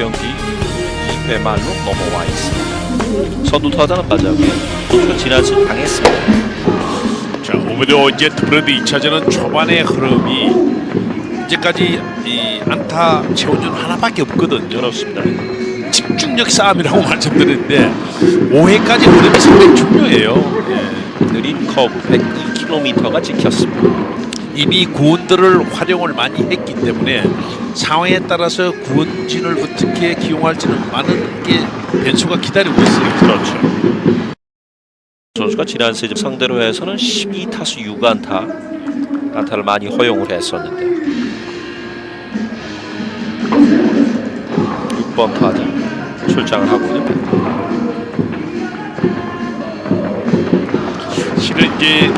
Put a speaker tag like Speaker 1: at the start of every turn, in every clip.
Speaker 1: 경기 2회 말로 넘어와 있습니다. 선두 타자는. 선수가 지난 시즌 당했습니다.
Speaker 2: 자, 오늘도 이제 트브레드 2차전은 초반의 흐름이 이제까지 이 안타 채워준 하나밖에 없거든요.
Speaker 1: 그렇습니다.
Speaker 2: 집중력 싸움이라고 말씀드렸는데 5회까지 흐름이 상당히 중요해요. 예.
Speaker 1: 느린 커브 102km가 찍혔습니다.
Speaker 2: 이미 구원들을 활용을 많이 했기 때문에 상황에 따라서 구원진을 어떻게 기용할지는 많은 게 변수가 기다리고 있어요.
Speaker 1: 그렇죠. 선수가 지난 시즌 상대로 해서는 12타수 6안타 안타를 많이 허용을 했었는데 6번 타자 출장을 하고 있는
Speaker 2: 실은 이제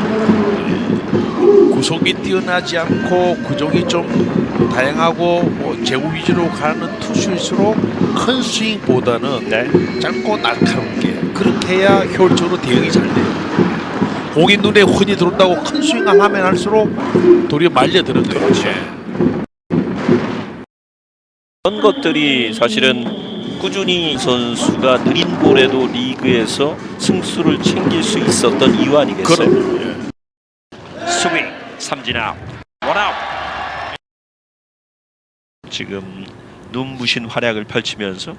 Speaker 2: 구속이 뛰어나지 않고 구종이 좀 다양하고 뭐 제구 위주로 가는 투수일수록 큰 스윙보다는
Speaker 1: 네.
Speaker 2: 짧고 날카롭게 그렇게 해야 효율적으로 대응이 잘 돼요. 공이 눈에 흔히 들어온다고 큰 스윙을 하면 할수록 도리어 말려 드는 거예요.
Speaker 1: 그런 것들이 사실은 꾸준히 선수가 느린 볼에도 리그에서 승수를 챙길 수 있었던 이유 아니겠어요?
Speaker 2: 그럼 예.
Speaker 1: 스윙 삼진 아웃 원아웃 지금 눈부신 활약을 펼치면서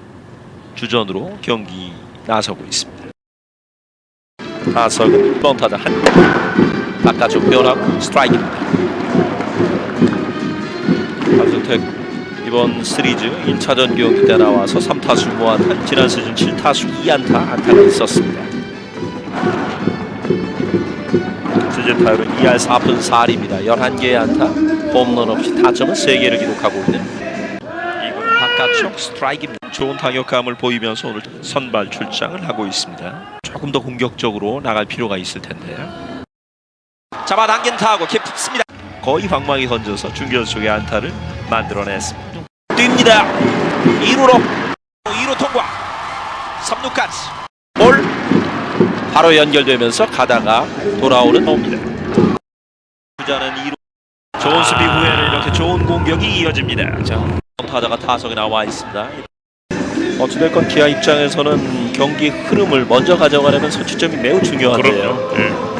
Speaker 1: 주전으로 경기 나서고 있습니다. 타석은 번타자 한 바깥쪽 변하고 스트라이크입니다. 박승택 이번 시리즈 1차전 경기 때 나와서 3타수 무안타 지난 시즌 7타수 2안타 안타가 있었습니다 시즌 타율은 2할 4푼 4리입니다. 11개의 안타, 홈런 없이 타점은 3개를 기록하고 있는 이군 바깥쪽 스트라이크입니다. 좋은 타격감을 보이면서 오늘 선발 출장을 하고 있습니다. 조금 더 공격적으로 나갈 필요가 있을 텐데요. 잡아당긴 타고 깊습니다. 거의 방망이 던져서 중견 속의 안타를 만들어냈습니다. 뜁니다. 2루로 2루 통과. 3루까지. 볼 바로 연결되면서 가다가 돌아오는 옵니다. 주자는 2루 좋은 수비 후에는 이렇게 좋은 공격이 이어집니다. 자, 타자가 타석에 나와 있습니다. 어찌됐건 기아 입장에서는 경기 흐름을 먼저 가져가려면 선취점이 매우 중요한데요.
Speaker 2: 예.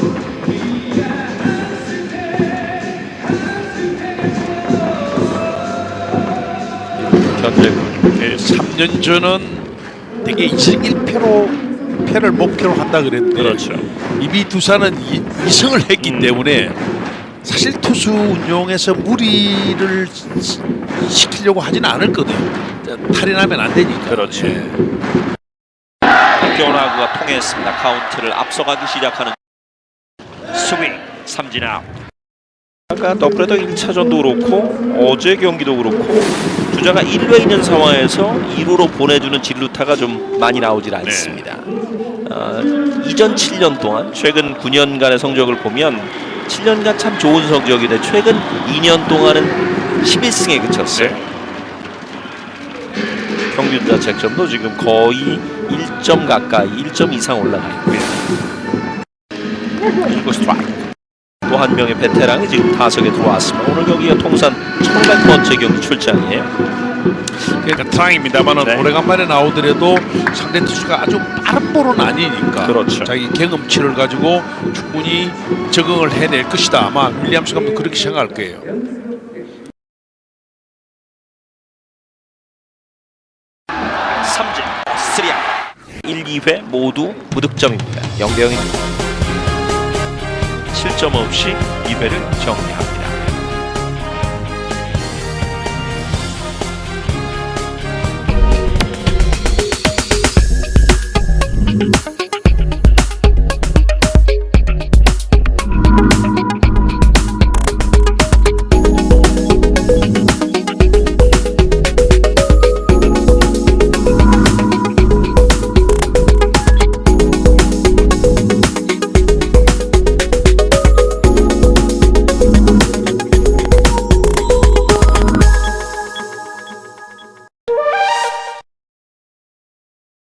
Speaker 1: 현재
Speaker 2: 예, 3년 전은 되게 2승 1패로 패를 목표로 한다 그랬는데
Speaker 1: 그렇죠.
Speaker 2: 이미 두산은 이, 2승을 했기
Speaker 1: 음.
Speaker 2: 때문에 사실 투수 운용에서 무리를 시- 시키려고 하지는 않을 거든요. 탈이 나면 안 되니까.
Speaker 1: 그렇죠.
Speaker 2: 예.
Speaker 1: 변화구가 통했습니다. 카운트를 앞서가기 시작하는 스윙 삼진 아웃. 아까 더블헤더 1차전도 그렇고 어제 경기도 그렇고 주자가 1루에 있는 상황에서 2루로 보내주는 진루타가 좀 많이 나오질 않습니다. 아, 이전 7년 동안 최근 9년간의 성적을 보면 7년간 참 좋은 성적인데 최근 2년 동안은 11승에 그쳤어요. 평균 자책점도 지금 거의 1점 가까이 1점 이상 올라가 있고요. 그리고 스트라이크. 또 한 명의 베테랑이 지금 타석에 들어왔습니다. 오늘 경기가 통산 1100번째 경기 출장이에요.
Speaker 2: 그러니까 트랑입니다만은
Speaker 1: 네.
Speaker 2: 오래간만에 나오더라도 상대 투수가 아주 빠른 볼은 아니니까
Speaker 1: 그렇죠.
Speaker 2: 자기 경험치를 가지고 충분히 적응을 해낼 것이다. 아마 윌리엄스 감독 그렇게 생각할 거예요.
Speaker 1: 삼진, 스리아 1, 2회 모두 무득점입니다. 0대 0입니다. 실점 없이 2회를 정리합니다.